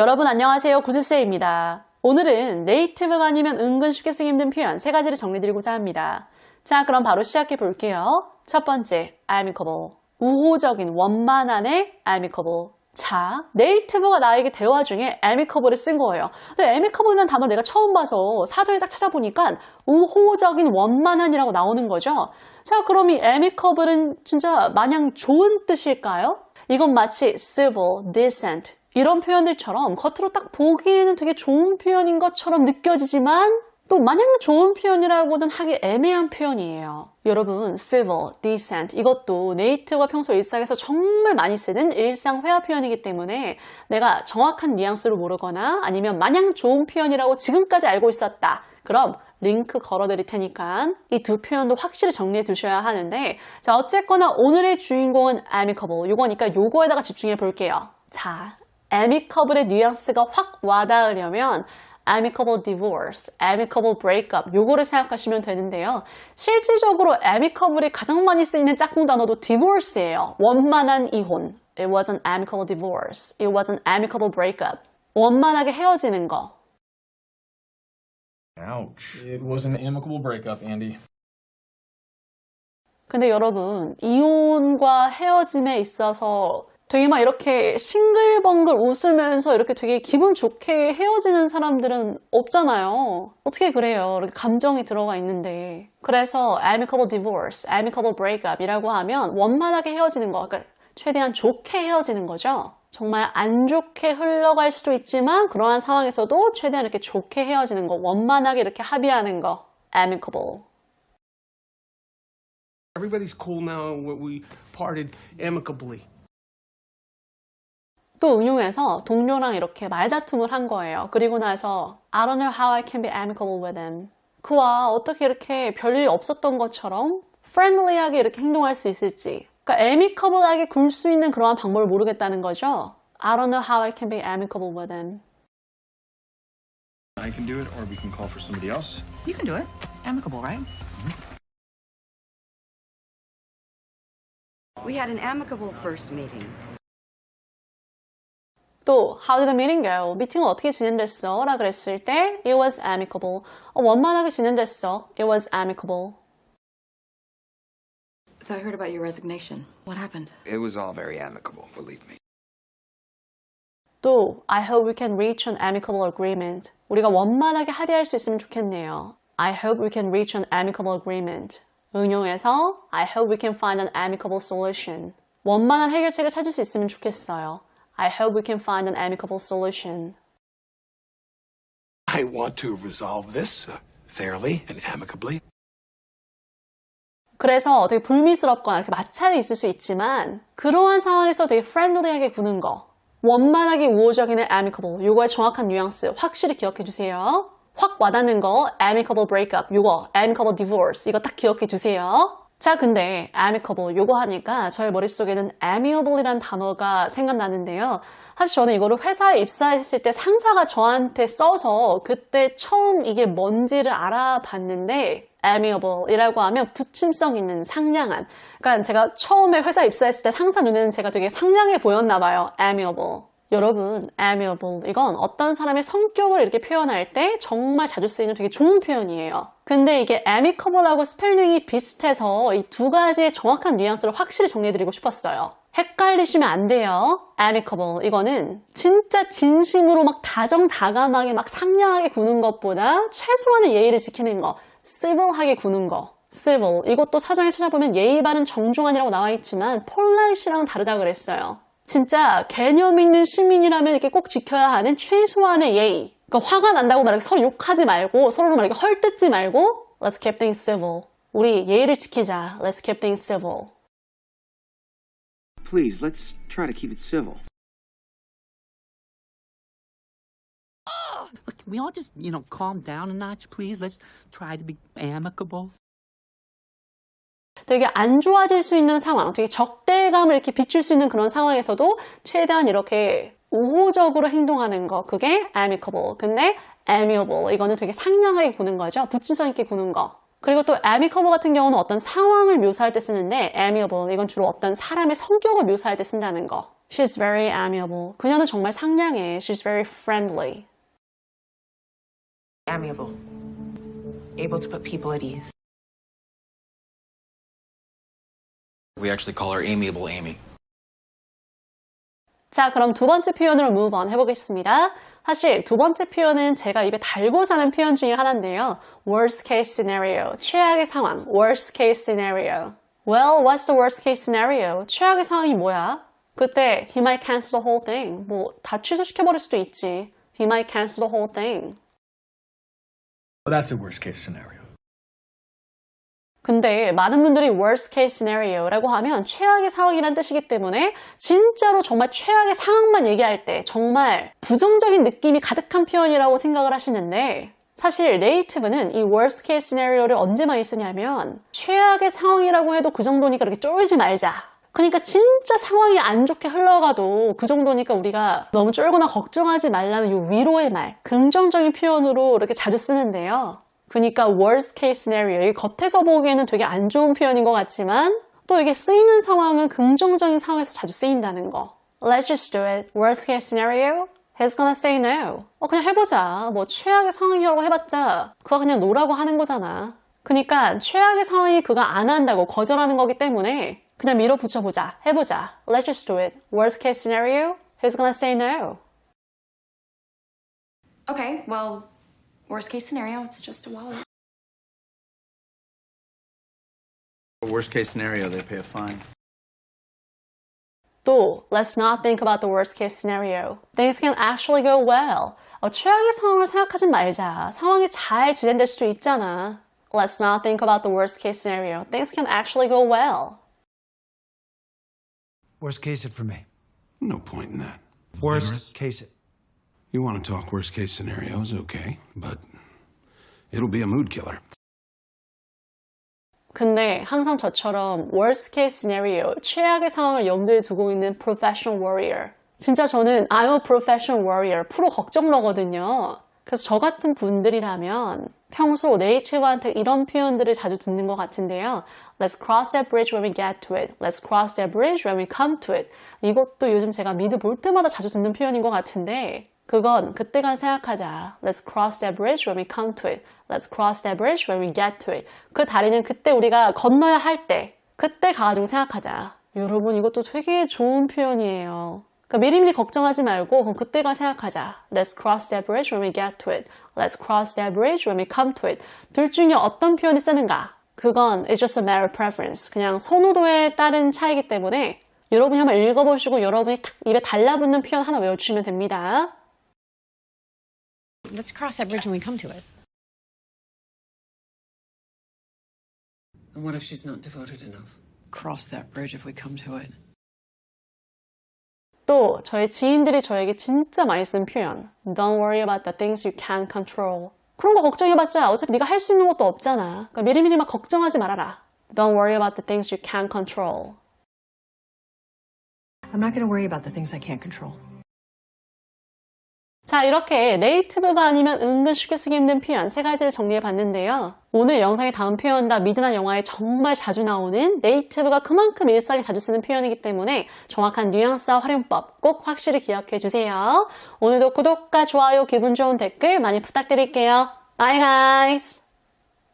여러분 안녕하세요. 구슬쌤입니다. 오늘은 네이티브가 아니면 은근 쉽게 쓰기 힘든 표현 세 가지를 정리드리고자 합니다. 자, 그럼 바로 시작해 볼게요. 첫 번째, amicable. 우호적인, 원만한의 amicable. 자, 네이티브가 나에게 대화 중에 amicable을 쓴 거예요. 근데 amicable이라는 단어 내가 처음 봐서 사전에 딱 찾아보니까 우호적인, 원만한이라고 나오는 거죠. 자, 그럼 이 amicable은 진짜 마냥 좋은 뜻일까요? 이건 마치 civil, decent 이런 표현들처럼 겉으로 딱 보기에는 되게 좋은 표현인 것처럼 느껴지지만 또 마냥 좋은 표현이라고는 하기 애매한 표현이에요. 여러분, civil, decent 이것도 네이티브가 평소 일상에서 정말 많이 쓰는 일상 회화 표현이기 때문에 내가 정확한 뉘앙스를 모르거나 아니면 마냥 좋은 표현이라고 지금까지 알고 있었다. 그럼 링크 걸어드릴 테니까 이 두 표현도 확실히 정리해 두셔야 하는데 자 어쨌거나 오늘의 주인공은 amicable 요거니까 요거에다가 집중해 볼게요. 자, amicable의 뉘앙스가 확 와닿으려면 amicable divorce, amicable breakup 요거를 생각하시면 되는데요. 실질적으로 amicable이 가장 많이 쓰이는 짝꿍 단어도 divorce예요. 원만한 이혼. It was an amicable divorce. It was an amicable breakup. 원만하게 헤어지는 거. Ouch. It was an amicable breakup, Andy. 근데 여러분, 이혼과 헤어짐에 있어서 되게 막 이렇게 싱글벙글 웃으면서 이렇게 되게 기분 좋게 헤어지는 사람들은 없잖아요. 어떻게 그래요? 이렇게 감정이 들어가 있는데. 그래서 amicable divorce, amicable breakup 이라고 하면 원만하게 헤어지는 거, 그러니까 최대한 좋게 헤어지는 거죠. 정말 안 좋게 흘러갈 수도 있지만 그러한 상황에서도 최대한 이렇게 좋게 헤어지는 거, 원만하게 이렇게 합의하는 거, amicable. Everybody's cool now we parted amicably. 또 응용해서 동료랑 이렇게 말다툼을 한 거예요. 그리고 나서 I don't know how I can be amicable with him. 그와 어떻게 이렇게 별일 없었던 것처럼 friendly하게 이렇게 행동할 수 있을지. 그러니까 amicable하게 굴 수 있는 그러한 방법을 모르겠다는 거죠. I don't know how I can be amicable with him. I can do it, or we can call for somebody else. You can do it. Amicable, right? We had an amicable first meeting. 또 How did the meeting go? 미팅은 어떻게 진행됐어? 라 그랬을 때 It was amicable. 어, 원만하게 진행됐어. It was amicable. So I heard about your resignation. What happened? It was all very amicable, believe me. 또 I hope we can reach an amicable agreement. 우리가 원만하게 합의할 수 있으면 좋겠네요. I hope we can reach an amicable agreement. 응용해서 I hope we can find an amicable solution. 원만한 해결책을 찾을 수 있으면 좋겠어요. I hope we can find an amicable solution. I want to resolve this uh, fairly and amicably. 그래서 되게 불미스럽거나 이렇게 마찰이 있을 수 있지만 그러한 상황에서 되게 프렌들리하게 구는 거 원만하게 우호적인의 amicable 요거의 정확한 뉘앙스 확실히 기억해 주세요. 확 와닿는 거 amicable breakup 요거 amicable divorce 이거 딱 기억해 주세요. 자 근데 amicable 요거 하니까 저의 머릿속에는 amiable이라는 단어가 생각나는데요. 사실 저는 이거를 회사에 입사했을 때 상사가 저한테 써서 그때 처음 이게 뭔지를 알아봤는데 amiable이라고 하면 부침성 있는 상냥한 그러니까 제가 처음에 회사 입사했을 때 상사 눈에는 제가 되게 상냥해 보였나 봐요. amiable 여러분, amiable 이건 어떤 사람의 성격을 이렇게 표현할 때 정말 자주 쓰이는 되게 좋은 표현이에요. 근데 이게 amicable하고 스펠링이 비슷해서 이 두 가지의 정확한 뉘앙스를 확실히 정리해드리고 싶었어요. 헷갈리시면 안 돼요. amicable 이거는 진짜 진심으로 막 다정다감하게 막 상냥하게 구는 것보다 최소한의 예의를 지키는 거, civil하게 구는 거. civil 이것도 사전에 찾아보면 예의 바른 정중한이라고 나와 있지만 polite이랑은 다르다 그랬어요. 진짜 개념 있는 시민이라면 이렇게 꼭 지켜야 하는 최소한의 예의. 그러니까 화가 난다고 막 이렇게 서로 욕하지 말고 서로를 막 이렇게 헐뜯지 말고 Let's keep things civil. 우리 예의를 지키자. Let's keep things civil. Please, let's try to keep it civil. Look, can we all just, you know, calm down a notch, please? Let's try to be amicable. 되게 안 좋아질 수 있는 상황, 되게 적대감을 이렇게 비출 수 있는 그런 상황에서도 최대한 이렇게 우호적으로 행동하는 거, 그게 amicable. 근데 amiable, 이거는 되게 상냥하게 구는 거죠. 부침성 있게 구는 거. 그리고 또 amicable 같은 경우는 어떤 상황을 묘사할 때 쓰는데 amiable, 이건 주로 어떤 사람의 성격을 묘사할 때 쓴다는 거. She's very amiable. 그녀는 정말 상냥해. She's very friendly. amiable, able to put people at ease. We actually call her Amiable Amy. 자, 그럼 두 번째 표현으로 move on 해보겠습니다. 사실 두 번째 표현은 제가 입에 달고 사는 표현 중에 하나인데요. worst case scenario. 최악의 상황. worst case scenario. Well, what's the worst case scenario? 최악의 상황이 뭐야? 그때 he might cancel the whole thing. 뭐 다 취소시켜버릴 수도 있지. He might cancel the whole thing. Well, that's a worst case scenario. 근데 많은 분들이 worst case scenario라고 하면 최악의 상황이란 뜻이기 때문에 진짜로 정말 최악의 상황만 얘기할 때 정말 부정적인 느낌이 가득한 표현이라고 생각을 하시는데 사실 네이티브는 이 worst case scenario를 언제 많이 쓰냐면 최악의 상황이라고 해도 그 정도니까 이렇게 쫄지 말자. 그러니까 진짜 상황이 안 좋게 흘러가도 그 정도니까 우리가 너무 쫄거나 걱정하지 말라는 이 위로의 말, 긍정적인 표현으로 이렇게 자주 쓰는데요. 그러니까 worst case scenario, 이 겉에서 보기에는 되게 안 좋은 표현인 것 같지만 또 이게 쓰이는 상황은 긍정적인 상황에서 자주 쓰인다는 거. Let's just do it. Worst case scenario? He's gonna say no. 어, 그냥 해보자. 뭐 최악의 상황이라고 해봤자 그거 그냥 노라고 하는 거잖아. 그러니까 최악의 상황이 그가 안 한다고 거절하는 거기 때문에 그냥 밀어붙여보자. 해보자. Let's just do it. Worst case scenario? He's gonna say no. Okay, well, worst case scenario, it's just a wallet. Worst case scenario, they pay a fine. 또, let's not think about the worst case scenario. Things can actually go well. 어, 최악의 상황을 생각하지 말자. 상황이 잘 진행될 수도 있잖아. Let's not think about the worst case scenario. Things can actually go well. Worst case it for me. No point in that. Worst case it. You want to talk worst case scenarios, okay, but it'll be a mood killer. 근데 항상 저처럼 worst case scenario, 최악의 상황을 염두에 두고 있는 professional warrior. 진짜 저는 I'm a professional warrior, 프로 걱정러거든요. 그래서 저 같은 분들이라면 평소 네이티브한테 이런 표현들을 자주 듣는 것 같은데요. Let's cross that bridge when we get to it. Let's cross that bridge when we come to it. 이것도 요즘 제가 미드 볼 때마다 자주 듣는 표현인 것 같은데 그건 그때가 생각하자. Let's cross that bridge when we come to it. Let's cross that bridge when we get to it. 그 다리는 그때 우리가 건너야 할 때, 그때 가가지고 생각하자. 여러분 이것도 되게 좋은 표현이에요. 그러니까 미리미리 걱정하지 말고 그럼 그때가 생각하자. Let's cross that bridge when we get to it. Let's cross that bridge when we come to it. 둘 중에 어떤 표현이 쓰는가? 그건 it's just a matter of preference. 그냥 선호도에 따른 차이기 때문에 여러분이 한번 읽어보시고 여러분이 탁 입에 달라붙는 표현 하나 외워주시면 됩니다. Let's cross that bridge when we come to it. And what if she's not devoted enough? Cross that bridge if we come to it. 또 저의 지인들이 저에게 진짜 많이 쓴 표현 Don't worry about the things you can't control 그런 거 걱정해봤자 어차피 네가 할 수 있는 것도 없잖아 그러니까 미리미리 막 걱정하지 말아라 Don't worry about the things you can't control I'm not going to worry about the things I can't control. 자 이렇게 네이티브가 아니면 은근 쉽게 쓰기 힘든 표현 세 가지를 정리해 봤는데요. 오늘 영상의 다음 표현 다 미드나 영화에 정말 자주 나오는 네이티브가 그만큼 일상에 자주 쓰는 표현이기 때문에 정확한 뉘앙스와 활용법 꼭 확실히 기억해 주세요. 오늘도 구독과 좋아요 기분 좋은 댓글 많이 부탁드릴게요. Bye guys